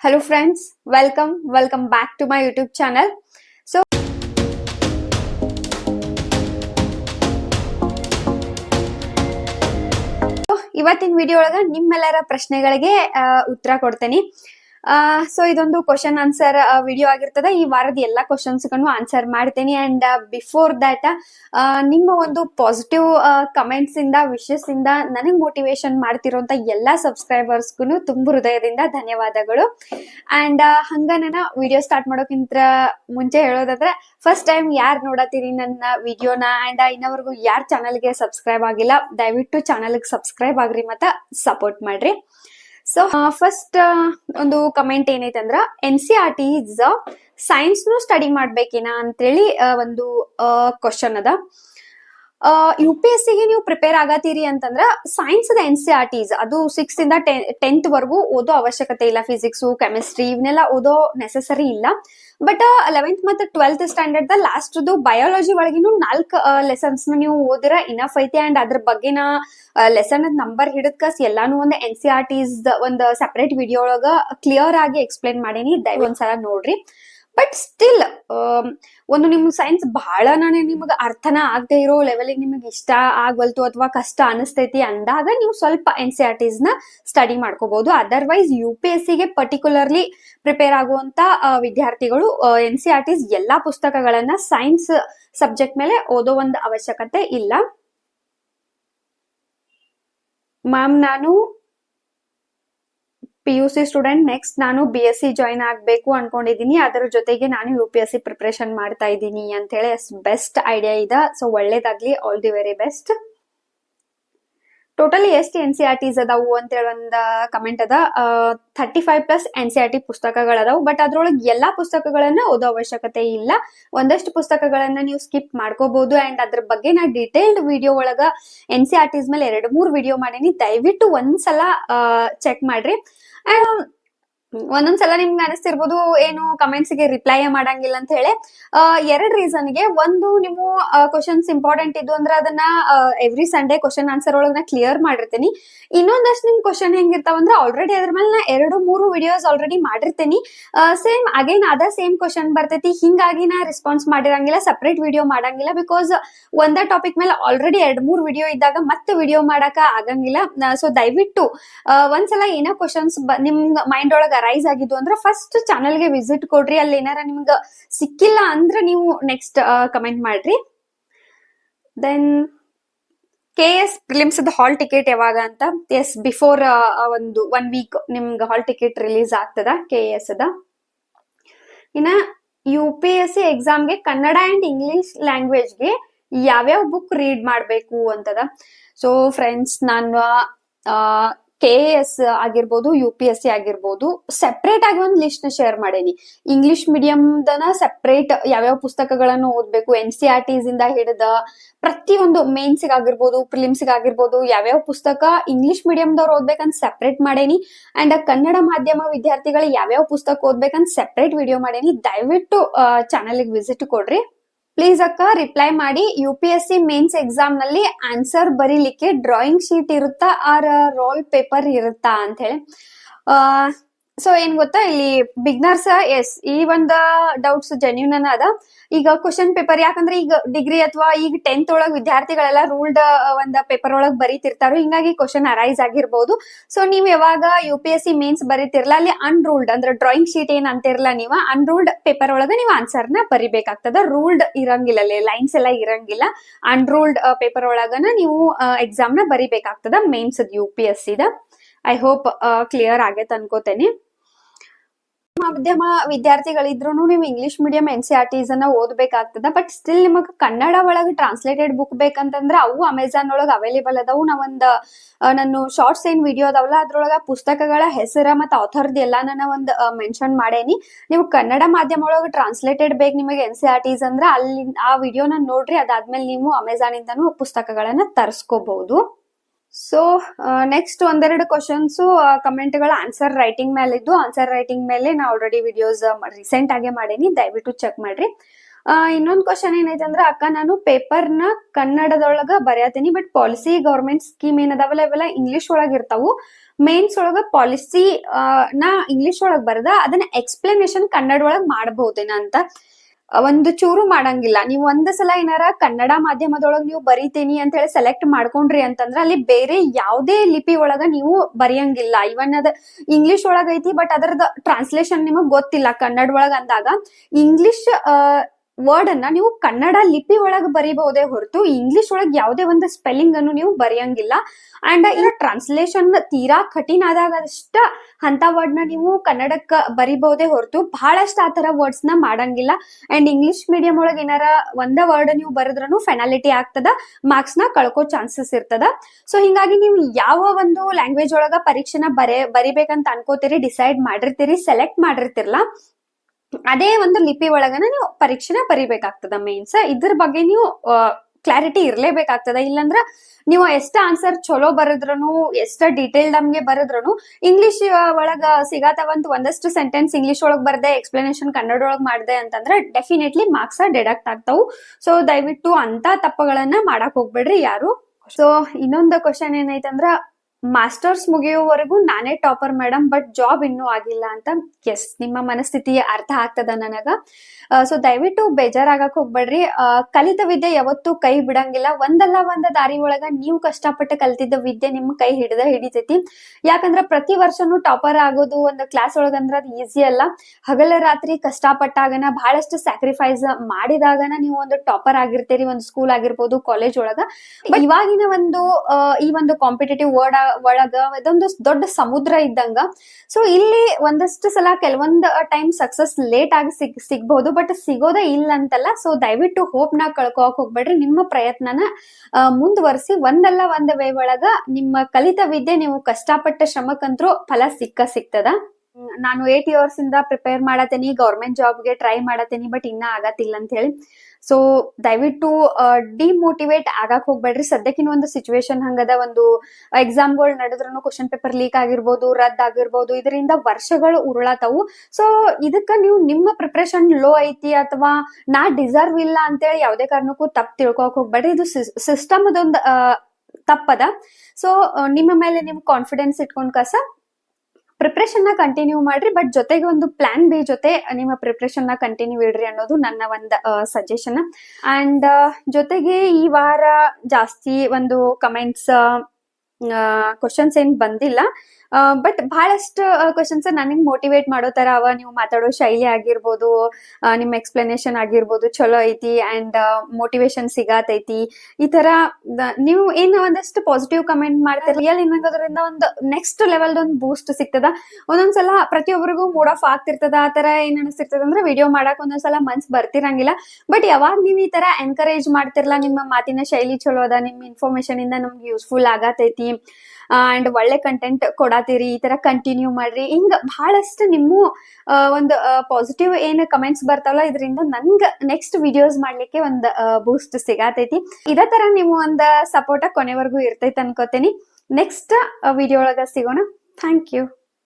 Hello friends, welcome, welcome back to my YouTube channel. So ಇವತ್ತಿನ video ಒಳಗ ನಿಮ್ಮೆಲ್ಲರ ಪ್ರಶ್ನೆಗಳಿಗೆ ಉತ್ತರ ಕೊಡ್ತೇನೆ ಸೊ ಇದೊಂದು ಕ್ವಶನ್ ಆನ್ಸರ್ ವಿಡಿಯೋ ಆಗಿರ್ತದೆ. ಈ ವಾರದ ಎಲ್ಲಾ ಕ್ವಶನ್ಸ್ ಆನ್ಸರ್ ಮಾಡ್ತೇನೆ. ಅಂಡ್ ಬಿಫೋರ್ ದಟ್ ನಿಮ್ಮ ಒಂದು ಪಾಸಿಟಿವ್ ಕಮೆಂಟ್ಸ್ ಇಂದ ವಿಶಸ್ ಇಂದ, ನನಗೆ ಮೋಟಿವೇಶನ್ ಮಾಡ್ತಿರೋಂತ ಎಲ್ಲಾ ಸಬ್ಸ್ಕ್ರೈಬರ್ಸ್ಗೂ ತುಂಬ ಹೃದಯದಿಂದ ಧನ್ಯವಾದಗಳು. ಅಂಡ್ ಹಂಗ ನನ್ನ ವಿಡಿಯೋ ಸ್ಟಾರ್ಟ್ ಮಾಡೋಕ್ಕಿಂತ ಮುಂಚೆ ಹೇಳೋದಾದ್ರೆ ಫಸ್ಟ್ ಟೈಮ್ ಯಾರು ನೋಡತ್ತೀರಿ ನನ್ನ ವಿಡಿಯೋನ ಅಂಡ್ ಇನ್ನವರೆಗೂ ಯಾರ್ ಚಾನಲ್ಗೆ ಸಬ್ಸ್ಕ್ರೈಬ್ ಆಗಿಲ್ಲ, ದಯವಿಟ್ಟು ಚಾನಲ್ಗೆ ಸಬ್ಸ್ಕ್ರೈಬ್ ಆಗ್ರಿ ಮತ್ತ ಸಪೋರ್ಟ್ ಮಾಡ್ರಿ. ಸೊ ಫಸ್ಟ್ ಒಂದು ಕಮೆಂಟ್ ಏನೈತೆ ಅಂದ್ರ N C R T is science ನು ಸ್ಟಡಿ ಮಾಡ್ಬೇಕಿನ ಅಂತೇಳಿ ಹೇಳಿ ಒಂದು ಕ್ವಶನ್ ಅದ. ಯು ಪಿ ಎಸ್ ಸಿಗೆ ನೀವು ಪ್ರಿಪೇರ್ ಆಗತ್ತೀರಿ ಅಂತಂದ್ರ science N C R T's ಅದು ಸಿಕ್ಸ್ ಇಂದ ಟೆಂತ್ ವರ್ಗೂ ಓದೋ ಅವಶ್ಯಕತೆ ಇಲ್ಲ. ಫಿಸಿಕ್ಸ್ ಕೆಮಿಸ್ಟ್ರಿ ಇವನ್ನೆಲ್ಲ ಓದೋ ನೆಸೆಸರಿ ಇಲ್ಲ. ಬಟ್ ಲೆವೆಂತ್ ಮತ್ತು twelfth standard the last biology ಒಳಗಿನೂ ನಾಲ್ಕು ಲೆಸನ್ಸ್ ನೀವು ಓದಿರ. ಇನಫ್ ಐತಿ ಅಂಡ್ ಅದ್ರ ಬಗ್ಗೆನ ಲೆಸನ್ ನಂಬರ್ ಹಿಡಿದ್ಕಸ್ ಎಲ್ಲಾನು ಒಂದು ಎನ್ ಸಿ ಆರ್ ಟಿಸ್ ಒಂದು ಸೆಪರೇಟ್ ವಿಡಿಯೋ ಒಳಗ ಕ್ಲಿಯರ್ ಆಗಿ ಎಕ್ಸ್ಪ್ಲೈನ್ ಮಾಡೀನಿ. ದಯವ್ ಒಂದ್ಸಲ ನೋಡ್ರಿ. ಬಟ್ ಸ್ಟಿಲ್ ಒಂದು ನಿಮ್ ಸೈನ್ಸ್ ಬಹಳನೇ ನಿಮಗೆ ಅರ್ಥನ ಆಗದೆ ಇರೋ ಲೆವೆಲಿಗೆ ನಿಮಗೆ ಇಷ್ಟ ಆಗ್ವಲ್ತು ಅಥವಾ ಕಷ್ಟ ಅನಿಸ್ತೈತಿ ಅಂದಾಗ ನೀವು ಸ್ವಲ್ಪ ಎನ್ ಸಿ ಆರ್ ಟಿಸ್ನ ಸ್ಟಡಿ ಮಾಡ್ಕೋಬಹುದು ಅದರ್ವೈಸ್ ಯು ಪಿ ಎಸ್ ಸಿಗೆ ಪರ್ಟಿಕ್ಯುಲರ್ಲಿ ಪ್ರಿಪೇರ್ ಆಗುವಂತ ವಿದ್ಯಾರ್ಥಿಗಳು ಎನ್ ಸಿ ಆರ್ ಟಿಸ್ ಎಲ್ಲಾ ಪುಸ್ತಕಗಳನ್ನ ಸೈನ್ಸ್ ಸಬ್ಜೆಕ್ಟ್ ಮೇಲೆ ಓದೋ ಒಂದು ಅವಶ್ಯಕತೆ ಇಲ್ಲ. ಮ್ಯಾಮ್ ನಾನು P U C student next ನಾನು ಬಿ ಎಸ್ ಸಿ ಜಾಯಿನ್ ಆಗಬೇಕು ಅನ್ಕೊಂಡಿದ್ದೀನಿ. ಅದರ ಜೊತೆಗೆ ನಾನು U P S C preparation ಮಾಡ್ತಾ ಇದ್ದೀನಿ ಅಂತ ಹೇಳಿ ಬೆಸ್ಟ್ ಐಡಿಯಾ ಇದೆ. ಸೊ ಒಳ್ಳೇದಾಗ್ಲಿ all the very best totally ಎಷ್ಟು ಎನ್ ಸಿ ಆರ್ ಟಿಸ್ ಅದಾವು ಅಂತ ಹೇಳಿ ಒಂದು ಕಮೆಂಟ್ ಅದ. Thirty five plus N C E R ಪುಸ್ತಕಗಳದಾವು. But ಅದ್ರೊಳಗೆ ಎಲ್ಲಾ ಪುಸ್ತಕಗಳನ್ನ ಓದೋ ಅವಶ್ಯಕತೆ ಇಲ್ಲ. ಒಂದಷ್ಟು ಪುಸ್ತಕಗಳನ್ನ ನೀವು ಸ್ಕಿಪ್ ಮಾಡ್ಕೋಬಹುದು ಅಂಡ್ ಅದ್ರ ಬಗ್ಗೆ ನಾ ಡೀಟೇಲ್ಡ್ ವಿಡಿಯೋ ಒಳಗ ಎನ್ ಸಿ ಆರ್ ಟಿಸ್ ಮೇಲೆ ಎರಡು ಮೂರು ವಿಡಿಯೋ ಮಾಡೀನಿ. ದಯವಿಟ್ಟು ಒಂದ್ಸಲ ಚೆಕ್ ಮಾಡ್ರಿ. ಅಂಡ್ ಒಂದೊಂದ್ಸಲ ನಿಮ್ಗೆ ಅನಿಸ್ತಿರ್ಬೋದು, ಏನು ಕಮೆಂಟ್ಸ್ಗೆ ರಿಪ್ಲೈ ಮಾಡಂಗಿಲ್ಲ ಅಂತ ಹೇಳಿ. ಎರಡ್ ರೀಸನ್ಗೆ, ಒಂದು ನೀವು ಕ್ವಶನ್ಸ್ ಇಂಪಾರ್ಟೆಂಟ್ ಇದ್ದು ಅಂದ್ರೆ ಅದನ್ನ ಎವ್ರಿ ಸಂಡೇ ಕ್ವಶನ್ ಆನ್ಸರ್ ಒಳಗೆ ಕ್ಲಿಯರ್ ಮಾಡಿರ್ತೀನಿ. ಇನ್ನೊಂದಷ್ಟು ನಿಮ್ ಕ್ವಶನ್ ಹೆಂಗಿರ್ತಾವ ಅಂದ್ರೆ ಆಲ್ರೆಡಿ ಅದ್ರ ಮೇಲೆ ನಾ ಎರಡು, ಮೂರು ವಿಡಿಯೋಸ್ ಆಲ್ರೆಡಿ ಮಾಡಿರ್ತೀನಿ. ಸೇಮ್ ಅಗೇನ್ ಅದ ಸೇಮ್ ಕ್ವಶನ್ ಬರ್ತೈತಿ. ಹಿಂಗಾಗಿ ನಾ ರೆಸ್ಪಾನ್ಸ್ ಮಾಡಿರಂಗಿಲ್ಲ ಸಪ್ರೇಟ್ ವಿಡಿಯೋ ಮಾಡಂಗಿಲ್ಲ ಬಿಕಾಸ್ ಒಂದ ಟಾಪಿಕ್ ಮೇಲೆ ಆಲ್ರೆಡಿ ಎರಡ್, ಮೂರು ವಿಡಿಯೋ ಇದ್ದಾಗ ಮತ್ತೆ ವಿಡಿಯೋ ಮಾಡಕ ಆಗಂಗಿಲ್ಲ. ಸೊ ದಯವಿಟ್ಟು ಒಂದ್ಸಲ ಏನೋ ಕ್ವಶನ್ಸ್ ನಿಮ್ ಮೈಂಡ್ ಒಳಗ ಅರೈಸ್ ಆಗಿದ್ದು ಅಂದ್ರೆ ಫಸ್ಟ್ ಚಾನಲ್ಗೆ ವಿಸಿಟ್ ಕೊಡ್ರಿ. ಅಲ್ಲಿ ಏನಾರ ನಿಮ್ಗೆ ಸಿಕ್ಕಿಲ್ಲ ಅಂದ್ರೆ ನೀವು ನೆಕ್ಸ್ಟ್ ಕಮೆಂಟ್ ಮಾಡ್ರಿ. Then K S films hall ticket ಯಾವಾಗ ಅಂತ? ಎಸ್ ಬಿಫೋರ್ ಒಂದು ಒನ್ ವೀಕ್ ನಿಮ್ಗೆ ಹಾಲ್ ಟಿಕೆಟ್ ರಿಲೀಸ್ ಆಗ್ತದ ಕೆ ಎಸ್ ಅದ ಇನ್ನ ಯು ಪಿ ಎಸ್ ಸಿ ಎಕ್ಸಾಮ್ಗೆ ಕನ್ನಡ ಅಂಡ್ ಇಂಗ್ಲಿಷ್ ಲ್ಯಾಂಗ್ವೇಜ್ಗೆ ಯಾವ್ಯಾವ ಬುಕ್ ರೀಡ್ ಮಾಡಬೇಕು ಅಂತದ. ಸೊ ಫ್ರೆಂಡ್ಸ್ ನಾನು ಕೆ ಎಸ್ ಆಗಿರ್ಬೋದು ಯು ಪಿ ಎಸ್ ಸಿ ಆಗಿರ್ಬೋದು ಸೆಪ್ರೇಟ್ ಆಗಿ ಒಂದು ಲಿಸ್ಟ್ನ ಶೇರ್ ಮಾಡೇನಿ. ಇಂಗ್ಲಿಷ್ ಮೀಡಿಯಂದನ ಸೆಪ್ರೇಟ್ ಯಾವ್ಯಾವ ಪುಸ್ತಕಗಳನ್ನು ಓದ್ಬೇಕು ಎನ್ ಸಿ ಆರ್ ಟಿಸ್ ಇಂದ ಹಿಡಿದ ಪ್ರತಿಯೊಂದು ಮೇನ್ಸ್ ಆಗಿರ್ಬೋದು ಪ್ರಿಲಿಮ್ಸ್ ಆಗಿರ್ಬೋದು, ಯಾವ್ಯಾವ ಪುಸ್ತಕ ಇಂಗ್ಲಿಷ್ ಮೀಡಿಯಂದವ್ರು ಓದ್ಬೇಕಂತ ಸೆಪ್ರೇಟ್ ಮಾಡೇನಿ. ಅಂಡ್ ಕನ್ನಡ ಮಾಧ್ಯಮ ವಿದ್ಯಾರ್ಥಿಗಳು ಯಾವ್ಯಾವ ಪುಸ್ತಕ ಓದ್ಬೇಕಂತ ಸೆಪ್ರೇಟ್ ವಿಡಿಯೋ ಮಾಡೇನಿ. ದಯವಿಟ್ಟು ಚಾನಲ್ಗೆ ವಿಸಿಟ್ ಕೊಡ್ರಿ. ಪ್ಲೀಸ್ ಅಕ್ಕ ರಿಪ್ಲೈ ಮಾಡಿ. U P S C mains ಎಕ್ಸಾಮ್ನಲ್ಲಿ answer ಬರೀಲಿಕ್ಕೆ ಡ್ರಾಯಿಂಗ್ ಶೀಟ್ ಇರುತ್ತಾ, ಆರ್ ರೋಲ್ ಪೇಪರ್ ಇರುತ್ತಾ ಅಂತ ಹೇಳಿ. ಸೊ ಏನ್ ಗೊತ್ತಾ? ಇಲ್ಲಿ ಬಿಗ್ನರ್ಸ್ ಎಸ್ ಈ ಒಂದ ಡೌಟ್ಸ್ ಜೆನ್ಯೂನ್ ಅದ. ಈಗ ಕ್ವಶನ್ ಪೇಪರ್ ಯಾಕಂದ್ರೆ ಈಗ ಡಿಗ್ರಿ ಅಥವಾ ಈಗ ಟೆಂತ್ ಒಳಗ್ ವಿದ್ಯಾರ್ಥಿಗಳೆಲ್ಲ ರೂಲ್ಡ್ ಒಂದ ಪೇಪರ್ ಒಳಗ್ ಬರೀತಿರ್ತಾರೋ, ಹಿಂಗಾಗಿ ಕ್ವಶನ್ ಅರೈಸ್ ಆಗಿರ್ಬೋದು. ಸೊ ನೀವ್ ಯಾವಾಗ U P S C mains ಬರೀತಿರ್ಲ, ಅಲ್ಲಿ ಅನ್ರೂಲ್ಡ್ ಅಂದ್ರೆ ಡ್ರಾಯಿಂಗ್ ಶೀಟ್ ಏನ್ ಅಂತಿರ್ಲ ನೀವ ಅನ್ರೂಲ್ಡ್ ಪೇಪರ್ ಒಳಗ ನೀವು ಆನ್ಸರ್ನ ಬರಿಬೇಕಾಗ್ತದ. ರೂಲ್ಡ್ ಇರಂಗಿಲ್ಲ, ಅಲ್ಲಿ ಲೈನ್ಸ್ ಎಲ್ಲ ಇರಂಗಿಲ್ಲ. ಅನ್ರೂಲ್ಡ್ ಪೇಪರ್ ಒಳಗನ ನೀವು ಎಕ್ಸಾಮ್ನ ಬರಿಬೇಕಾಗ್ತದ ಮೇನ್ಸ್ ಯು ಪಿ ಎಸ್ ಸಿದ ಐ ಹೋಪ್ ಕ್ಲಿಯರ್ ಆಗೈತೆ ಅನ್ಕೋತೇನೆ. ಮಾಧ್ಯಮ ವಿದ್ಯಾರ್ಥಿಗಳಿದ್ರು ನೀವು English medium N C R Ts ಅನ್ನ ಓದ್ಬೇಕಾಗ್ತದ ಬಟ್ ಸ್ಟಿಲ್ ನಿಮಗೆ ಕನ್ನಡ ಒಳಗ ಟ್ರಾನ್ಸ್ಲೇಟೆಡ್ ಬುಕ್ ಬೇಕಂತಂದ್ರೆ ಅವು ಅಮೆಝಾನ್ ಒಳಗ ಅವೈಲೇಬಲ್ ಅದಾವು. ನಾವೊಂದ್ ಒಂದ್ ನಾನು ಶಾರ್ಟ್ಸ್ ಏನ್ ವಿಡಿಯೋ ಅದಾವಲ್ಲ, ಅದ್ರೊಳಗ ಪುಸ್ತಕಗಳ ಹೆಸರ ಮತ್ತ ಆಥರ್ದ ಎಲ್ಲ ನಾನು ಒಂದ್ ಮೆನ್ಷನ್ ಮಾಡೇನಿ. ನೀವು ಕನ್ನಡ ಮಾಧ್ಯಮ ಒಳಗ ಟ್ರಾನ್ಸ್ಲೇಟೆಡ್ ಬೇಕು ನಿಮಗೆ ಎನ್ ಸಿ ಆರ್ ಟಿಸ್ ಅಂದ್ರೆ ಅಲ್ಲಿ ಆ ವಿಡಿಯೋನ ನೋಡ್ರಿ, ಅದಾದ್ಮೇಲೆ ನೀವು ಅಮೆಝಾನ್ ಇಂದಾನು ಪುಸ್ತಕಗಳನ್ನ ತರಿಸ್ಕೋಬಹುದು ಸೊ ನೆಕ್ಸ್ಟ್ ಒಂದೆರಡು ಕ್ವಶನ್ಸ್ ಕಮೆಂಟ್ಗಳ ಆನ್ಸರ್ ರೈಟಿಂಗ್ ಮೇಲೆ ಇದ್ದು ಆನ್ಸರ್ ರೈಟಿಂಗ್ ಮೇಲೆ ನಾ ಆಲ್ರೆಡಿ ವಿಡಿಯೋಸ್ ರೀಸೆಂಟ್ ಆಗೇ ಮಾಡೀನಿ. ದಯವಿಟ್ಟು ಚೆಕ್ ಮಾಡ್ರಿ. ಇನ್ನೊಂದು ಕ್ವಶನ್ ಏನೈತೆ ಅಂದ್ರೆ, ಅಕ್ಕ ನಾನು ಪೇಪರ್ನ ಕನ್ನಡದೊಳಗ ಬರೆಯತೀನಿ ಬಟ್ ಪಾಲಿಸಿ ಗೌರ್ಮೆಂಟ್ ಸ್ಕೀಮ್ ಏನದಾವಲ್ಲ ಇವೆಲ್ಲ ಇಂಗ್ಲಿಷ್ ಒಳಗ ಇರ್ತಾವು. ಮೇನ್ಸ್ ಒಳಗ ಪಾಲಿಸಿ ನಾ ಇಂಗ್ಲಿಷ್ ಒಳಗ್ ಬರದ, ಅದನ್ನ ಎಕ್ಸ್ಪ್ಲನೇಷನ್ ಕನ್ನಡ ಒಳಗ ಮಾಡಬಹುದೇನ ಅಂತ. ಒಂದು ಚೂರು ಮಾಡಂಗಿಲ್ಲ. ನೀವು ಒಂದ್ ಸಲ ಏನಾರ ಕನ್ನಡ ಮಾಧ್ಯಮದೊಳಗ್ ನೀವು ಬರಿತೀನಿ ಅಂತ ಹೇಳಿ ಸೆಲೆಕ್ಟ್ ಮಾಡ್ಕೊಂಡ್ರಿ ಅಂತಂದ್ರ ಅಲ್ಲಿ ಬೇರೆ ಯಾವ್ದೇ ಲಿಪಿ ಒಳಗ ನೀವು ಬರೆಯಂಗಿಲ್ಲ. ಇವನ್ ಅದ ಇಂಗ್ಲಿಷ್ ಒಳಗ ಐತಿ ಬಟ್ ಅದರದ ಟ್ರಾನ್ಸ್ಲೇಷನ್ ನಿಮಗ್ ಗೊತ್ತಿಲ್ಲ. ಕನ್ನಡ ಒಳಗ ಅಂದಾಗ ಇಂಗ್ಲಿಷ್ ವರ್ಡ್ ಅನ್ನ ನೀವು ಕನ್ನಡ ಲಿಪಿ ಒಳಗೆ ಬರಿಬಹುದೇ ಹೊರತು ಇಂಗ್ಲಿಷ್ ಒಳಗೆ ಯಾವುದೇ ಒಂದು ಸ್ಪೆಲ್ಲಿಂಗ್ ಅನ್ನು ನೀವು ಬರೆಯಂಗಿಲ್ಲ. ಅಂಡ್ ಈ ಟ್ರಾನ್ಸ್ಲೇಷನ್ ತೀರಾ ಕಠಿಣ ಆದಾಗ ಅಷ್ಟ ಅಂತ ವರ್ಡ್ನ ನೀವು ಕನ್ನಡಕ್ಕೆ ಬರಿಬಹುದೇ ಹೊರತು ಬಹಳಷ್ಟು ಆತರ ವರ್ಡ್ಸ್ನ ಮಾಡಂಗಿಲ್ಲ. ಅಂಡ್ ಇಂಗ್ಲಿಷ್ ಮೀಡಿಯಂ ಒಳಗೆ ಏನಾರ ಒಂದ ವರ್ಡ್ ನೀವು ಬರೆದ್ರೂ ಫೆನಾಲಿಟಿ ಆಗ್ತದ ಮಾರ್ಕ್ಸ್ನ ಕಳ್ಕೋ ಚಾನ್ಸಸ್ ಇರ್ತದ. ಸೊ ಹಿಂಗಾಗಿ ನೀವು ಯಾವ ಒಂದು ಲ್ಯಾಂಗ್ವೇಜ್ ಒಳಗ ಪರೀಕ್ಷೆನ ಬರೆ, ಬರಿಬೇಕಂತ ಅನ್ಕೋತೀರಿ ಡಿಸೈಡ್ ಮಾಡಿರ್ತೀರಿ ಸೆಲೆಕ್ಟ್ ಮಾಡಿರ್ತಿರಲ್ಲ ಅದೇ ಒಂದು ಲಿಪಿ ಒಳಗನ ನೀವು ಪರೀಕ್ಷೆನ ಬರಿಬೇಕಾಗ್ತದ ಮೇನ್ಸ್ ಇದ್ರ ಬಗ್ಗೆ ನೀವು ಕ್ಲಾರಿಟಿ ಇರ್ಲೇಬೇಕಾಗ್ತದ. ಇಲ್ಲಂದ್ರ ನೀವು ಎಷ್ಟ ಆನ್ಸರ್ ಚಲೋ ಬರದ್ರೂನು, ಎಷ್ಟ ಡೀಟೇಲ್ ನಮ್ಗೆ ಬರದ್ರೂನು ಇಂಗ್ಲಿಷ್ ಒಳಗ ಸಿಗಾತವಂತ ಒಂದಷ್ಟು ಸೆಂಟೆನ್ಸ್ ಇಂಗ್ಲಿಷ್ ಒಳಗ್ ಬರ್ದೆ ಎಕ್ಸ್ಪ್ಲನೇಷನ್ ಕನ್ನಡ ಒಳಗ್ ಮಾಡ್ದೆ ಅಂತಂದ್ರೆ ಡೆಫಿನೆಟ್ಲಿ ಮಾರ್ಕ್ಸ್ ಡಿಡಕ್ಟ್ ಆಗ್ತಾವು. ಸೊ ದಯವಿಟ್ಟು ಅಂತ ತಪ್ಪುಗಳನ್ನ ಮಾಡಕ್ ಹೋಗ್ಬೇಡ್ರಿ ಯಾರು. ಸೊ ಇನ್ನೊಂದು ಕ್ವಶನ್ ಏನೈತಂದ್ರ ಮಾಸ್ಟರ್ಸ್ ಮುಗಿಯುವವರೆಗೂ ನಾನೇ ಟಾಪರ್ ಮೇಡಮ್ ಬಟ್ ಜಾಬ್ ಇನ್ನೂ ಆಗಿಲ್ಲ ಅಂತ ಎಸ್ ನಿಮ್ಮ ಮನಸ್ಥಿತಿ ಅರ್ಥ ಆಗ್ತದ ನನಗ. ಸೊ ದಯವಿಟ್ಟು ಬೇಜಾರಾಗಕ್ ಹೋಗ್ಬೇಡ್ರಿ. ಕಲಿತ ವಿದ್ಯೆ ಯಾವತ್ತೂ ಕೈ ಬಿಡಂಗಿಲ್ಲ. ಒಂದಲ್ಲ ಒಂದ ದಾರಿ ಒಳಗ ನೀವು ಕಷ್ಟಪಟ್ಟು ಕಲ್ತಿದ್ದ ವಿದ್ಯೆ ನಿಮ್ ಕೈ ಹಿಡಿದ ಹಿಡಿತೈತಿ. ಯಾಕಂದ್ರ ಪ್ರತಿ ವರ್ಷನೂ ಟಾಪರ್ ಆಗೋದು ಒಂದು ಕ್ಲಾಸ್ ಒಳಗಂದ್ರ ಅದು ಈಸಿ ಅಲ್ಲ. ಹಗಲ ರಾತ್ರಿ ಕಷ್ಟಪಟ್ಟಾಗನ ಬಹಳಷ್ಟು ಸ್ಯಾಕ್ರಿಫೈಸ್ ಮಾಡಿದಾಗನ ನೀವು ಒಂದು ಟಾಪರ್ ಆಗಿರ್ತೀರಿ, ಒಂದು ಸ್ಕೂಲ್ ಆಗಿರ್ಬೋದು ಕಾಲೇಜ್ ಒಳಗ. ಬಟ್ ಇವಾಗಿನ ಒಂದು ಈ ಒಂದು ಕಾಂಪಿಟೇಟಿವ್ ವರ್ಡ್ ಒಳಗ ಇದೊಂದು ದೊಡ್ಡ ಸಮುದ್ರ ಇದ್ದಂಗ. ಸೊ ಇಲ್ಲಿ ಒಂದಷ್ಟು ಸಲ ಕೆಲವೊಂದ್ ಟೈಮ್ ಸಕ್ಸಸ್ ಲೇಟ್ ಆಗಿ ಸಿಗ್, ಸಿಗ್ಬಹುದು ಬಟ್ ಸಿಗೋದೇ ಇಲ್ಲ ಅಂತಲ್ಲ ಸೊ ದಯವಿಟ್ಟು ಹೋಪ್ನ ಕಳ್ಕೋಕ್ ಹೋಗ್ಬೇಡ್ರಿ. ನಿಮ್ಮ ಪ್ರಯತ್ನನ ಮುಂದುವರಿಸಿ, ಒಂದಲ್ಲ ಒಂದ್ ವೇ ಒಳಗ ನಿಮ್ಮ ಕಲಿತ ವಿದ್ಯೆ ನೀವು ಕಷ್ಟಪಟ್ಟ ಶ್ರಮಕ್ಕಂತರೂ ಫಲ ಸಿಕ್ಕ, ಸಿಗ್ತದ. ನಾನು ಏಟ್ ಇಯರ್ಸ್ ಇಂದ ಪ್ರಿಪೇರ್ ಮಾಡತೇನಿ ಗೌರ್ಮೆಂಟ್ ಜಾಬ್ಗೆ ಟ್ರೈ ಮಾಡತೇನಿ ಬಟ್ ಇನ್ನ ಆಗತ್ತಿಲ್ಲ ಅಂತ ಹೇಳಿ. ಸೊ ದಯವಿಟ್ಟು ಡಿಮೋಟಿವೇಟ್ ಆಗಕ್ ಹೋಗ್ಬೇಡ್ರಿ. ಸದ್ಯಕ್ಕಿನ ಒಂದು ಸಿಚುವೇಶನ್ ಹಂಗದ, ಒಂದು ಎಕ್ಸಾಮ್ಗಳು ನಡೆದ್ರು ಕ್ವಶನ್ ಪೇಪರ್ ಲೀಕ್ ಆಗಿರ್ಬೋದು ರದ್ ಆಗಿರ್ಬೋದು, ಇದರಿಂದ ವರ್ಷಗಳು ಉರುಳತಾವು. ಸೊ ಇದಕ್ಕ ನೀವು ನಿಮ್ಮ ಪ್ರಿಪ್ರೇಷನ್ ಲೋ ಐತಿ ಅಥವಾ ನಾ ಡಿಸರ್ವ್ ಇಲ್ಲ ಅಂತೇಳಿ ಯಾವುದೇ ಕಾರಣಕ್ಕೂ ತಪ್ಪು ತಿಳ್ಕೊಕ್ ಹೋಗ್ಬೇಡ್ರಿ. ಇದು ಸಿಸ್ಟಮ್ ಅದೊಂದು ತಪ್ಪದ. ಸೊ ನಿಮ್ಮ ಮೇಲೆ ನಿಮ್ ಕಾನ್ಫಿಡೆನ್ಸ್ ಇಟ್ಕೊಂಡ್ ಕಸ ಪ್ರಿಪ್ರೇಷನ್ನ ಕಂಟಿನ್ಯೂ ಮಾಡ್ರಿ ಬಟ್ ಜೊತೆಗೆ ಒಂದು ಪ್ಲಾನ್ ಬಿ ಜೊತೆ ನಿಮ್ಮ ಪ್ರಿಪ್ರೇಷನ್ನ ಕಂಟಿನ್ಯೂ ಇಡ್ರಿ ಅನ್ನೋದು ನನ್ನ ಒಂದು ಸಜೆಷನ್ ಅಂಡ್ ಜೊತೆಗೆ ಈ ವಾರ ಜಾಸ್ತಿ ಒಂದು ಕಮೆಂಟ್ಸ್ ಕ್ವಶನ್ಸ್ ಏನ್ ಬಂದಿಲ್ಲ. ಬಟ್ ಬಹಳಷ್ಟು ಕ್ವಶನ್ಸ್ ನನಗೆ ಮೋಟಿವೇಟ್ ಮಾಡೋ ತರ ಅವ. ನೀವು ಮಾತಾಡೋ ಶೈಲಿ ಆಗಿರ್ಬೋದು ನಿಮ್ಮ ಎಕ್ಸ್ಪ್ಲನೇಷನ್ ಆಗಿರ್ಬೋದು ಚಲೋ ಐತಿ ಅಂಡ್ ಮೋಟಿವೇಶನ್ ಸಿಗತೈತಿ. ಈ ತರ ನೀವು ಏನು ಒಂದಷ್ಟು ಪಾಸಿಟಿವ್ ಕಮೆಂಟ್ ಮಾಡ್ತೀರಿ? ರಿಯಲ್ ಏನಾಗೋದ್ರಿಂದ ಒಂದು ನೆಕ್ಸ್ಟ್ ಲೆವೆಲ್ ಒಂದು ಬೂಸ್ಟ್ ಸಿಗ್ತದ. ಒಂದೊಂದ್ಸಲ ಪ್ರತಿಯೊಬ್ಬರಿಗೂ ಮೂಡ್ ಆಫ್ ಆಗ್ತಿರ್ತದ. ಆ ತರ ಏನ್ ಅನಿಸ್ತಿರ್ತದ ಅಂದ್ರೆ ವಿಡಿಯೋ ಮಾಡಕ್ ಒಂದೊಂದ್ಸಲ ಮನ್ಸ್ ಬರ್ತಿರಂಗಿಲ್ಲ. ಬಟ್ ಯಾವಾಗ ನೀವು ಈ ತರ ಎನ್ಕರೇಜ್ ಮಾಡ್ತಿರಲ್ಲ ನಿಮ್ಮ ಮಾತಿನ ಶೈಲಿ ಚಲೋ ಅದ, ನಿಮ್ಮ ಇನ್ಫಾರ್ಮೇಶನ್ ಇಂದ ನಮ್ಗೆ ಯೂಸ್ಫುಲ್ ಆಗತೈತಿ. ಅಂಡ್ ಒಳ್ಳೆ ಕಂಟೆಂಟ್ ಕೊಡಾತೀರಿ, ಈ ತರ ಕಂಟಿನ್ಯೂ ಮಾಡ್ರಿ. ಹಿಂಗ ಬಹಳಷ್ಟು ನಿಮ್ಮ ಒಂದು ಪಾಸಿಟಿವ್ ಏನ್ ಕಮೆಂಟ್ಸ್ ಬರ್ತಾವಲ್ಲ, ಇದರಿಂದ ನನ್ಗ ನೆಕ್ಸ್ಟ್ ವಿಡಿಯೋಸ್ ಮಾಡ್ಲಿಕ್ಕೆ ಒಂದ್ ಬೂಸ್ಟ್ ಸಿಗಾತೈತಿ. ಇದೇ ತರ ನೀವು ಒಂದು ಸಪೋರ್ಟ್ ಕೊನೆವರೆಗೂ ಇರ್ತೈತಿ ಅನ್ಕೋತೇನಿ. ನೆಕ್ಸ್ಟ್ ವಿಡಿಯೋ ಒಳಗ ಸಿಗೋಣ. Thank you